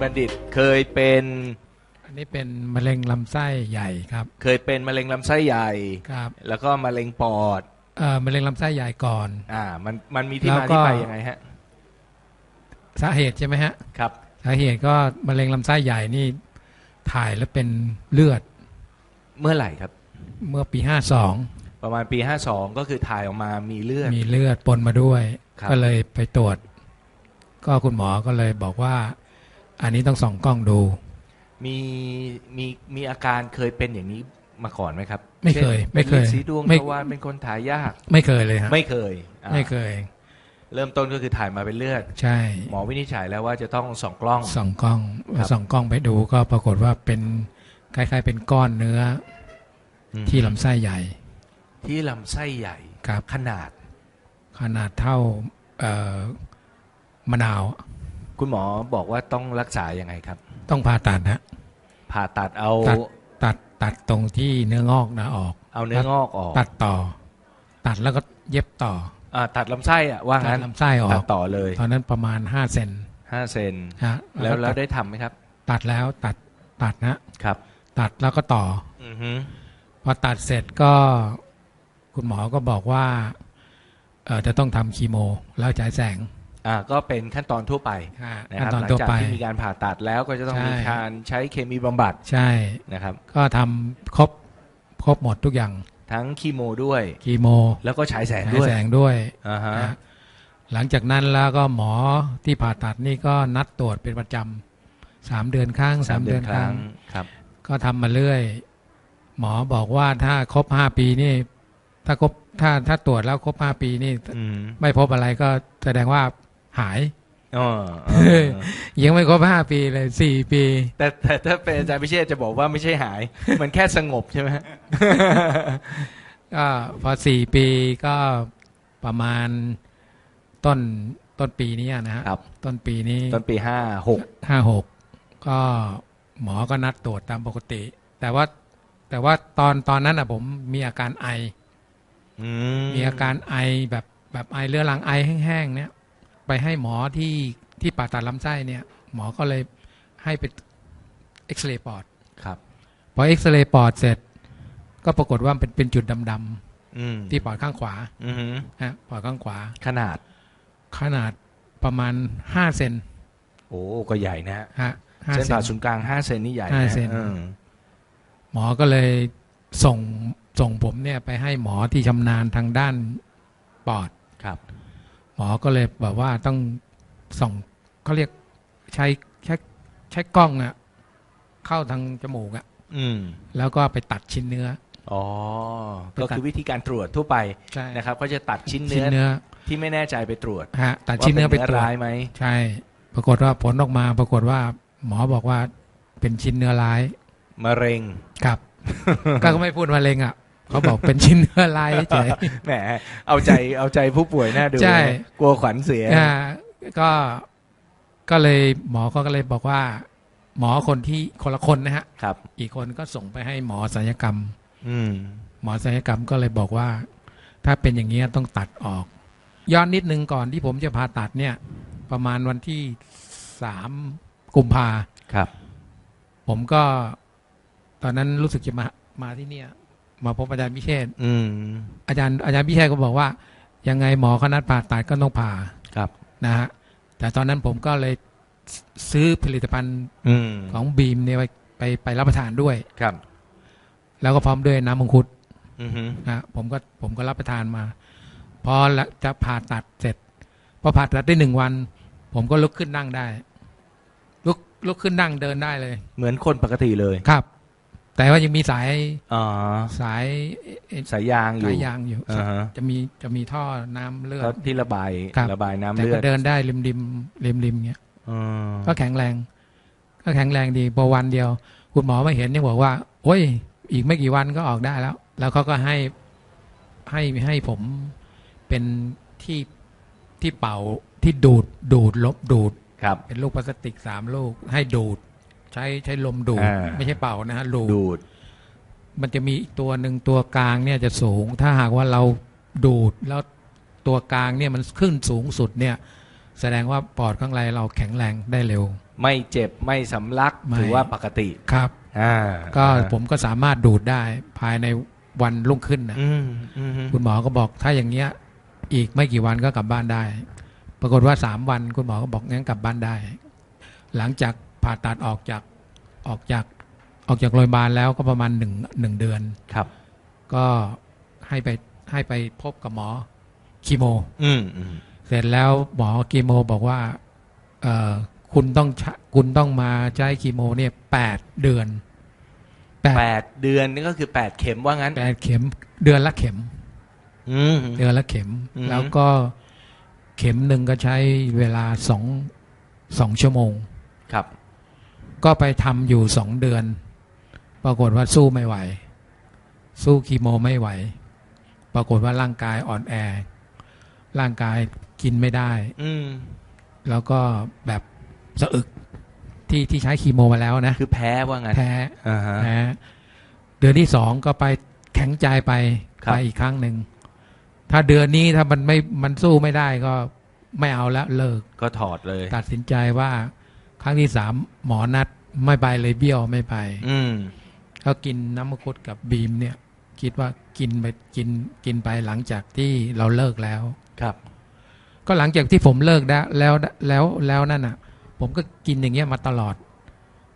บัณฑิตเคยเป็น อันนี้เป็นมะเร็งลำไส้ใหญ่ครับ เคยเป็นมะเร็งลำไส้ใหญ่ ครับ แล้วก็มะเร็งปอด เอ่อมะเร็งลำไส้ใหญ่ก่อน อ่า มันมันมีที่แล้วมาก็ที่ไปยังไงฮะ สาเหตุใช่ไหมฮะ ครับ สาเหตุก็มะเร็งลำไส้ใหญ่นี่ถ่ายแล้วเป็นเลือด เมื่อไหร่ครับ เมื่อปี52ประมาณปี52ก็คือถ่ายออกมามีเลือด มีเลือดปนมาด้วยครับก็เลยไปตรวจ ก็คุณหมอก็เลยบอกว่า อันนี้ต้องส่องกล้องดู มีมีมีอาการเคยเป็นอย่างนี้มาก่อนไหมครับไม่เคยช่นไม่เคยป็นลิ้นสีดวงไม่ ทวารเป็นคนถ่ายยาก ไม่เคยเลยฮะไม่เคยอ่าไม่เคย เริ่มต้นก็คือถ่ายมาเป็นเลือด ใช่ หมอวินิจฉัยแล้วว่าจะต้องส่องกล้อง ส่องกล้องครับ ส่องกล้องไปดูก็ปรากฏว่าเป็นคล้ายๆเป็นก้อนเนื้ออืมที่ลำไส้ใหญ่ที่ลำไส้ใหญ่ครับ ขนาดขนาดเท่าเอ่อมะนาว คุณหมอบอกว่าต้องรักษายังไงครับ ต้องผ่าตัดฮะผ่าตัดเอาตัดตัดตัดตรงที่เนื้องอกนะออก เอาเนื้องอกออก ตัดต่อ ตัดแล้วก็เย็บต่ออ่าตัดลำไส้อะว่าตังั้ดนลำไส้ออตัดกต่อเลยตอนนั้นประมาณ5เซนห้าเซนฮะแล้วก็แล้วตัดได้ทำไหมครับ ตัดแล้วตัดตัดนะครับ ตัดแล้วก็ต่อ อือฮึพอตัดเสร็จก็คุณหมอก็บอกว่าเออจะต้องทำคีโม แล้วฉายแสง อ่าก็เป็นขั้นตอนทั่วไปอ่านะขั้คนรับตอนหลังตัวจากไปที่มีการผ่าตัดแล้วก็จะต้องใช่มีการใช้เคมีบำบัดใช่นะครับ ก็ทำครบครบหมดทุกอย่างทั้งคีโมด้วยคีโม แล้วก็ฉายแสงฉายด้วยแสงด้วยอ่าฮะนะหลังจากนั้นแล้วก็หมอที่ผ่าตัดนี่ก็นัดตรวจเป็นประจำสามเดือนครั้งสามเดือนครั้งครับ ก็ทำมาเรื่อย หมอบอกว่าถ้าครบห้าปีนี่ ถ้าครบถ้าถ้าตรวจแล้วครบห้าปีนี่อืมไม่พบอะไรก็แสดงว่า หายอ๋อเออยังไม่ครบห้าปีเลยสี่ปี แต่แต่ถ้าเป็นอาจารย์พิเชษจะบอกว่าไม่ใช่หาย มันแค่สงบใช่ไหมฮะก็พอสี่ปีก็ประมาณต้นต้นปีนี้นะฮะครับต้นปีนี้ต้นปีห้าหกห้าหกก็หมอก็นัดตรวจตามปกติ แต่ว่าแต่ว่าตอนตอนนั้นอะผมมีอาการไอมีอาการไอแบบแบบไอเรื้อรังไอแห้งๆเนี่ย ไปให้หมอที่ที่ผ่าตัดลำไส้เนี่ย หมอก็เลยให้ไปเอ็กซเรย์ปอดครับพอเอ็กซเรย์ปอดเสร็จ ก็ปรากฏว่าเป็นเป็นจุดดำอืมๆที่ปอดข้างขวาอือฮึฮะปอดข้างขวา ขนาด ขนาดประมาณห้าเซนโอ้ก็ใหญ่นะฮะฮะห้าเส้นเซผ่าน ศูนย์กลางห้าเซนนี่ใหญ่ะห้าเซนออหมอก็เลยส่งส่งผมเนี่ยไปให้หมอที่ชำนาญทางด้านปอด ครับห มอก็เลยบอกว่าต้องส่องเขาเรียกใช้ใช้ใช้กล้องอะเข้าทางจมูกอะอืม แล้วก็ไปตัดชิ้นเนื้อ อ๋อไปก็ตัดคือวิธีการตรวจทั่วไปใช่ นะครับก็จะตัดชิ้นชิ้นเนื้อเนื้อที่ไม่แน่ใจไปตรวจฮะตัดชิ้นเนื้อไปว่าตรวจร้ายไหมใช่ ปรากฏว่าผลออกมา ปรากฏว่า หมอบอกว่าเป็นชิ้นเนื้อร้ายมะเร็ง ครับ ก็ไม่พูดมะเร็งอะ เขาบอกเป็นชิ้นเนื้อร้ายเฉยแหมเอาใจเอาใจผู้ป่วยน่าดูใช่นะกลัวขวัญเสียอ่าก็ก็เลยหมอเขาก็เลยบอกว่า หมอคนที่คนละคนนะฮะครับ อีกคนก็ส่งไปให้หมอศัลยกรรม อืมหมอศัลยกรรมก็เลยบอกว่า ถ้าเป็นอย่างนี้ยต้องตัดออก ย้อนนิดนึงก่อนที่ผมจะผ่าตัดเนี่ย ประมาณวันที่สามกุมภาครับ ผมก็ตอนนั้นรู้สึกจะมามาที่เนี่ย มาพบอาจารย์พิเชษฐ์อืมอาจารย์อาจารย์พิเชษฐ์ก็บอกว่า ยังไงหมอเขานัดผ่าตัดก็ต้องผ่าครับนะฮะแต่ตอนนั้นผมก็เลยซซื้อผลิตภัณฑ์อืมของบีมเนี่ยไปไปไปรับประทานด้วยครับ แล้วก็พร้อมด้วยน้ำมังคุดอือฮึนะผมก็ผมก็รับประทานมา พอละจะผ่าตัดเสร็จพอผ่าตัดได้หนึ่งวัน ผมก็ลุกขึ้นนั่งได้ ลุกลุกขึ้นนั่งเดินได้เลย เหมือนคนปกติเลยครับ แต่ว่ายังมีสายอ๋อสายเอ่อสายยางอสายู่ยยางอยู่อ่าฮะจะมีจะมีท่อน้ำเลือดเขาที่ระบายครับระบายน้ำแต่เลือก็ดเดินได้ริมริมริมริมเงี้ยอืมก็แข็งแรง ก็แข็งแรงดีพอวันเดียว คุณหมอมาเห็นยังบอกว่าโอ้ย อีกไม่กี่วันก็ออกได้แล้ว แล้วเขาก็ให้ให้ให้ผมเป็นที่ที่เป่าที่ดูดดูดลบดูด ครับ เป็นลูกพลาสติกสามลูกให้ดูด ใช้ใช้ลมดูด อ่า ไม่ใช่เป่านะฮะดูด ดูด มันจะมีอีกตัวหนึ่งตัวกลางเนี่ยจะสูง ถ้าหากว่าเราดูดแล้วตัวกลางเนี่ยมันขึ้นสูงสุดเนี่ย แสดงว่าปอดข้างในเราแข็งแรงได้เร็ว ไม่เจ็บไม่สำลักไม่ ถือว่าปกติครับ อ่าก็ผมก็สามารถดูดได้ภายในวันรุ่งขึ้นนะอืมอืมคุณหมอก็บอกถ้าอย่างเงี้ย อีกไม่กี่วันก็กลับบ้านได้ ปรากฏว่าสามวันคุณหมอก็บอกงั้นกลับบ้านได้ หลังจาก ผ่าตัดออกจากออกจากออกจากโรงพยาบาลแล้วก็ประมาณหนึ่งหนึ่งเดือนครับ ก็ให้ไปให้ไปพบกับหมอคีโม อืมอืมเสร็จแล้วหมอคีโมบอกว่าเอ่อคุณต้องใช้คุณต้องมาใช้คีโมเนี่ยแปดเดือนแปดแปดเดือนนี่ก็คือแปดเข็มว่างั้น แปดเข็มเดือนละเข็ม อืม เดือนละเข็ม อือฮึ แล้วก็เข็มหนึ่งก็ใช้เวลาสองสองชั่วโมง ครับ ก็ไปทำอยู่สองเดือน ปรากฏว่าสู้ไม่ไหว สู้คีโมไม่ไหว ปรากฏว่าร่างกายอ่อนแอ ร่างกายกินไม่ได้อืมแล้วก็แบบสะอึกที่ที่ใช้คีโมมาแล้วนะ คือแพ้ว่างั้นแพ้อ่าฮะแพ้เดือนที่สองก็ไปแข็งใจไปครับไปอีกครั้งหนึ่ง ถ้าเดือนนี้ถ้ามันไม่มันสู้ไม่ได้ก็ไม่เอาแล้วเลิก ก็ถอดเลย ตัดสินใจว่า ครั้งที่สามหมอนัดไม่ไปเลยเบี้ยวไม่ไป อืมก็กินน้ำมังคุดกับบีมเนี่ย คิดว่ากินไปกินกินไปหลังจากที่เราเลิกแล้วครับ ก็หลังจากที่ผมเลิกได้แล้วแล้วแล้วนั่นอะ ผมก็กินอย่างเงี้ยมาตลอด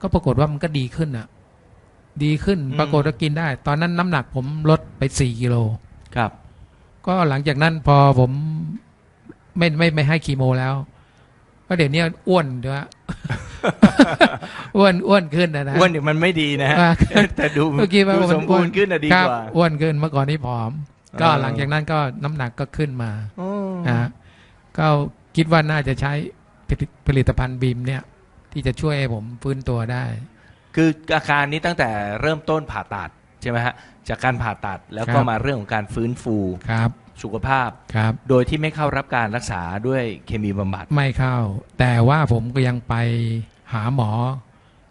ก็ปรากฏว่ามันก็ดีขึ้นอะ ดีขึ้นอืมปรากฏว่ากินได้ ตอนนั้นน้ำหนักผมลดไปสี่กิโลครับ ก็หลังจากนั้นพอผมไม่ไม่ไม่ให้คีโมแล้วก็เดี๋ยวนี้อ้วนด้วย อ้วนอ้วนขึ้นนะนะอ้วนเดี๋ยวมันไม่ดีนะฮะอ่าแต่ดูเมื่อกี้ว่าดูมันสมบูรณ์ขึ้นอะดีครับกว่าอ้วนขึ้นเมื่อก่อนนี้ผอม ก็เออหลังจากนั้นก็น้ำหนักก็ขึ้นมาโอ้นะฮะก็คิดว่าน่าจะใช้ผลิตผลิตภัณฑ์บีมเนี่ย ที่จะช่วยให้ผมฟื้นตัวได้ คืออาการนี้ตั้งแต่เริ่มต้นผ่าตัดใช่ไหมฮะจากการผ่าตัดแล้วก็ครับมาเรื่องของการฟื้นฟูครับสุขภาพครับโดยที่ไม่เข้ารับการรักษาด้วยเคมีบำบัดไม่เข้า แต่ว่าผมก็ยังไป หาหมอ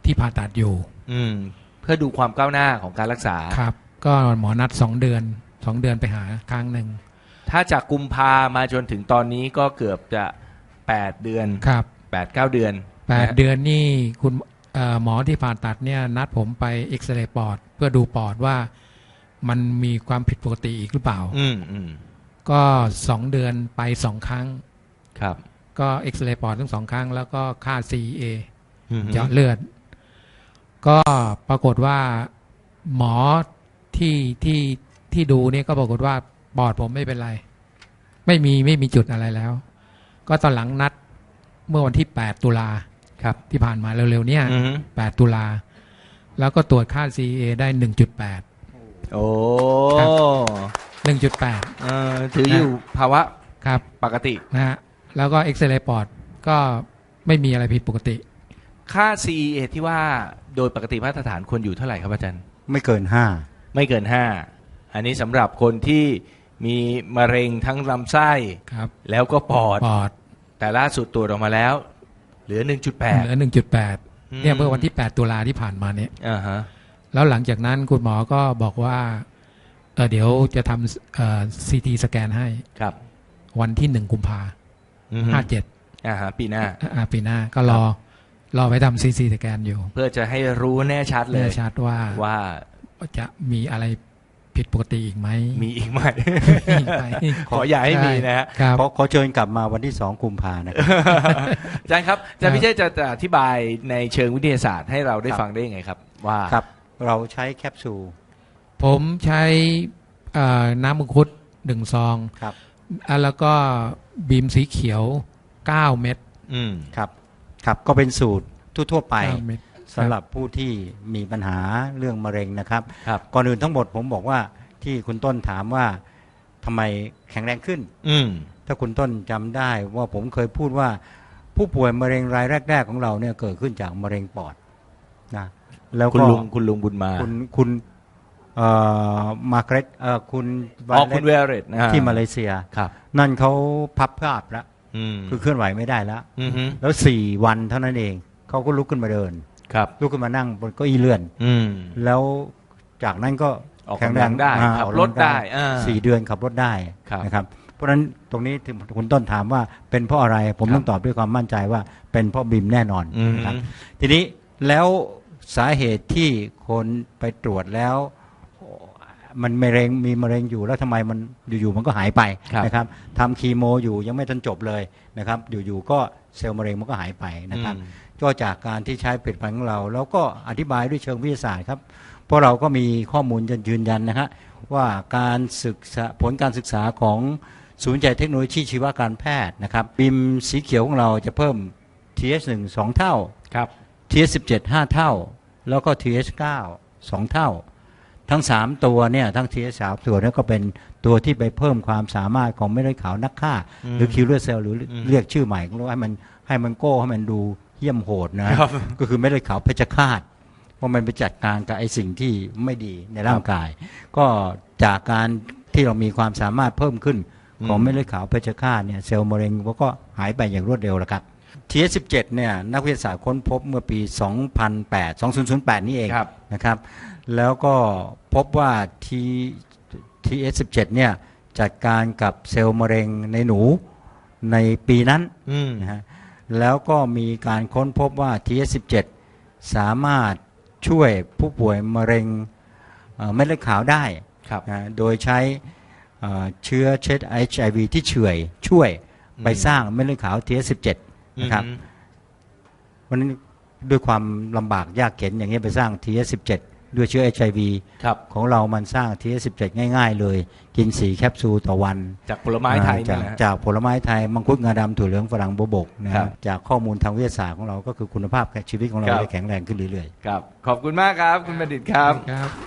ที่ผ่าตัดอยู่ อืม เพื่อดูความก้าวหน้าของการรักษา ครับ ก็หมอนัดสองเดือนสองเดือนไปหาครั้งหนึ่ง ถ้าจากกุมภามาจนถึงตอนนี้ก็เกือบจะแปดเดือนครับแปดเก้าเดือนแปดนะฮะเดือนนี่คุณเอ่อหมอที่ผ่าตัดเนี่ยนัดผมไปเอ็กซเรย์ปอด เพื่อดูปอดว่ามันมีความผิดปกติอีกหรือเปล่า อืมอืมก็สองเดือนไปสองครั้ง ครับ ก็เอ็กซเรย์ปอดทั้งสองครั้ง แล้วก็ค่า CA อืม เจาะเลือด ก็ปรากฏว่าหมอที่ที่ที่ดูเนี่ยก็ปรากฏว่าปอดผมไม่เป็นไร ไม่มีไม่มีจุดอะไรแล้ว ก็ตอนหลังนัดเมื่อวันที่ 8 ตุลาครับ ที่ผ่านมาเร็วๆเนี่ยอืม8ตุลา แล้วก็ตรวจค่า CA ได้ 1.8 โอ้ครับ1.8เออถืออยู่ภาวะครับปกตินะฮะแล้วก็เอ็กซเรย์ปอดก็ไม่มีอะไรผิดปกติ ค่า CEA ที่ว่าโดยปกติมาตรฐานควรอยู่เท่าไหร่ครับอาจารย์ ไม่เกินห้าไม่เกิน 5 อันนี้สำหรับคนที่มีมะเร็งทั้งลำไส้ ครับแล้วก็ปอด ปอดแต่ล่าสุดตรวจออกมาแล้ว เหลือ เหลื1.8อ1.8เนี่ยเมื่อวันที่8ตุลาที่ผ่านมาเนี่ย อ่าฮะแล้วหลังจากนั้นคุณหมอก็บอกว่าเออเดี๋ยวจะทำซีทีสแกนให้ครับวันที่หนึ่งกุมภาอือฮึห้าเจ็ดอ่าฮะปีหน้าปีหน้าก็รอ รอไปทำซีทีสแกนอยู่ เพื่อจะให้รู้แน่ชัดเลแน่ยชัดว่าว่าจะมีอะไรผิดปกติอีกไหม มีอีกไหมมีอีกไหมขออย่าให้มีนะฮะครับขอขอเชิญกลับมาวันที่สองกุมภานะครับอาจารย์ครับอาจารย์พิเชษจะจะอธิบายในเชิงวิทยาศาสตร์ให้เราได้ครับฟังได้ยังไงครับ ว่าครับเราใช้แคปซูล ผมใช้เอ่อน้ำมังคุดหนึ่งซองครับอะแล้วก็บีมสีเขียว9เม็ดอืมครับ ครับก็เป็นสูตรทั่วๆไป9เม็ด สำหรับผู้ที่มีปัญหาเรื่องมะเร็งนะครับ ครับ ก่อนอื่นทั้งหมดผมบอกว่าที่คุณต้นถามว่าทำไมแข็งแรงขึ้น อืม ถ้าคุณต้นจำได้ว่าผมเคยพูดว่า ผู้ป่วยมะเร็งรายแรก ๆ ของเราเนี่ยเกิดขึ้นจากมะเร็งปอดนะแล้วคุณก็ลุงคุณลุงบุญมาคุณคุณเอ่อมาร์เกรตเอ่อคุณอ๋อคุณเวเลตเรตที่มาเลเซีย ครับ นั่นเขาพับภาพแล้วอืม คือเคลื่อนไหวไม่ได้แล้วอือฮึแล้วสี่วันเท่านั้นเองเขาก็ลุกขึ้นมาเดินครับลุกขึ้นมานั่งบนเก้าอี้เลื่อน อืมแล้วจากนั้นก็ออกแข็งกำแรลังงได้อ่าขับออกรถกำลังได้อ่าสี่เดือนขับรถได้ครับนะครับเพราะฉะนั้นตรงนี้ที่คุณต้นถามว่าเป็นเพราะอะไร ผมครับต้องตอบด้วยความมั่นใจว่าเป็นเพราะบิมแน่นอนอืมนะครับทีนี้แล้วสาเหตุที่คนไปตรวจแล้ว มันมะเร็งมีมะเร็งอยู่แล้วทำไมมันอยู่ๆมันก็หายไปครับ นะครับทำคีโมอยู่ยังไม่ทันจบเลยนะครับ อยู่ๆก็เซลล์มะเร็งมันก็หายไปนะครับ อืม ก็จากการที่ใช้ผลิตภัณฑ์ของเรา แล้วก็อธิบายด้วยเชิงวิทยาศาสตร์ครับ เพราะเราก็มีข้อมูลยืนยันนะฮะว่าการศึกษาผลการศึกษาของศูนย์วิจัยเทคโนโลยีชีวการแพทย์นะครับบิมสีเขียวของเราจะเพิ่ม TH1 2 เท่า ครับ TH17 5 เท่า แล้วก็ TH9 2 เท่า ทั้ง3ตัวเนี่ยทั้ง TH3 ตัวเนี้ก็เป็นตัวที่ไปเพิ่มความสามารถของเม็ดเลือดขาวนักฆ่าอืมหรือคิวเลอร์เซลล์หรืออมเรียกชื่อใหม่ของเราให้มันให้มันโก้ให้มันดูเยี่ยมโหดนะก็คือเม็ดเลือดขาวเพชฌฆาตเพราะมันไปจัดการกับไอ้สิ่งที่ไม่ดีในร่างกาย ก็จากการที่เรามีความสามารถเพิ่มขึ้นของอืมเม็ดเลือดขาวเพชฌฆาตเนี่ยเซลล์มะเร็งก็หายไปอย่างรวดเร็วแล้วครับ TS17 เนี่ยนักวิทยาศาสตร์ค้นพบเมื่อปี 2008 2008 นี่เองครับนะครับ แล้วก็พบว่า T TS17 เนี่ยจัดการกับเซลล์มะเร็งในหนูในปีนั้นอืมนะฮะแล้วก็มีการค้นพบว่า TS17 สามารถช่วยผู้ป่วยมะเร็งเอ่อเม็ดเลือดขาวได้ครับนะโดยใช้เอ่อเชื้อเชื้อ HIV ที่เฉื่อยช่วยไปอืมสร้างเม็ดเลือดขาว TS17 นะครับอืมวันนี้ด้วยความลำบากยากเข็นอย่างนี้ยไปสร้าง TS17 ด้วยเชื้อ HIV ครับของเรามันสร้าง TS17 ง่าย ๆ เลย กิน 4 แคปซูลต่อวันจากผลไม้ไทยจาเนี่ยกนะจากผลไม้ไทย มังคุดงาดำถั่วเหลืองฝรั่งบวบกนะครัฮะบจากข้อมูลทางวิทยาศาสตร์ของเราก็คือคุณภาพชีวิตของเราครับ ได้แข็งแรงขึ้นเรื่อยๆ ครับ ขอบคุณมากครับ คุณบัณฑิตครับ ครับ